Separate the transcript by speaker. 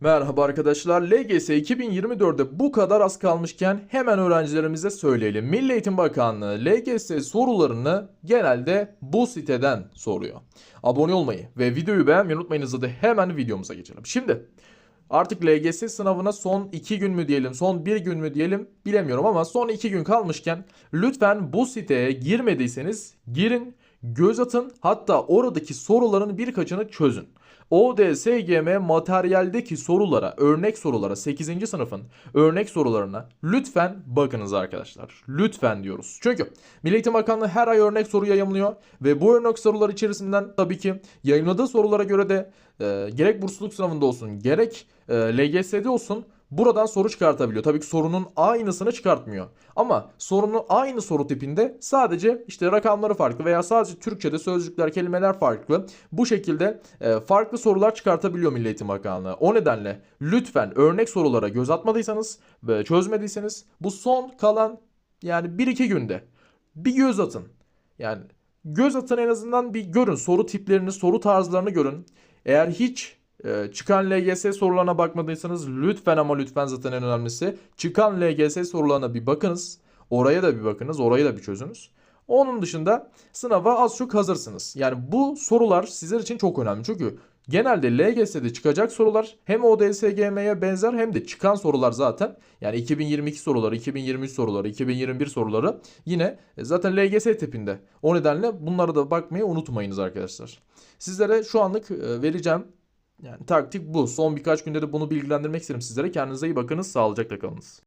Speaker 1: Merhaba arkadaşlar. LGS 2024'de bu kadar az kalmışken hemen öğrencilerimize söyleyelim. Milli Eğitim Bakanlığı LGS sorularını genelde bu siteden soruyor. Abone olmayı ve videoyu beğenmeyi unutmayınız hadi hemen videomuza geçelim. Şimdi artık LGS sınavına son 2 gün mü diyelim, son 1 gün mü diyelim bilemiyorum ama son 2 gün kalmışken lütfen bu siteye girmediyseniz girin, göz atın hatta oradaki soruların birkaçını çözün. ODSGM materyaldeki sorulara, örnek sorulara 8. sınıfın örnek sorularına lütfen bakınız arkadaşlar. Lütfen diyoruz. Çünkü Milli Eğitim Bakanlığı her ay örnek soru yayımlıyor ve bu örnek sorular içerisinden tabii ki yayınladığı sorulara göre de e, gerek bursluluk sınavında olsun, gerek e, LGS'de olsun buradan soru çıkartabiliyor. Tabii ki sorunun aynısını çıkartmıyor. Ama sorunun aynı soru tipinde sadece işte rakamları farklı veya sadece Türkçe'de sözcükler, kelimeler farklı. Bu şekilde e, farklı sorular çıkartabiliyor Milli Eğitim Bakanlığı. O nedenle lütfen örnek sorulara göz atmadıysanız ve çözmediyseniz bu son kalan yani 1-2 günde bir göz atın. Yani göz atın en azından bir görün. Soru tiplerini, soru tarzlarını görün. Eğer hiç ee, çıkan LGS sorularına bakmadıysanız lütfen ama lütfen zaten en önemlisi çıkan LGS sorularına bir bakınız. Oraya da bir bakınız, orayı da bir çözünüz. Onun dışında sınava az çok hazırsınız. Yani bu sorular sizler için çok önemli. Çünkü genelde LGS'de çıkacak sorular hem ODSGM'ye benzer hem de çıkan sorular zaten. Yani 2022 soruları, 2023 soruları, 2021 soruları yine zaten LGS tipinde. O nedenle bunlara da bakmayı unutmayınız arkadaşlar. Sizlere şu anlık e, vereceğim yani taktik bu. Son birkaç günde de bunu bilgilendirmek isterim sizlere. Kendinize iyi bakınız. Sağlıcakla kalınız.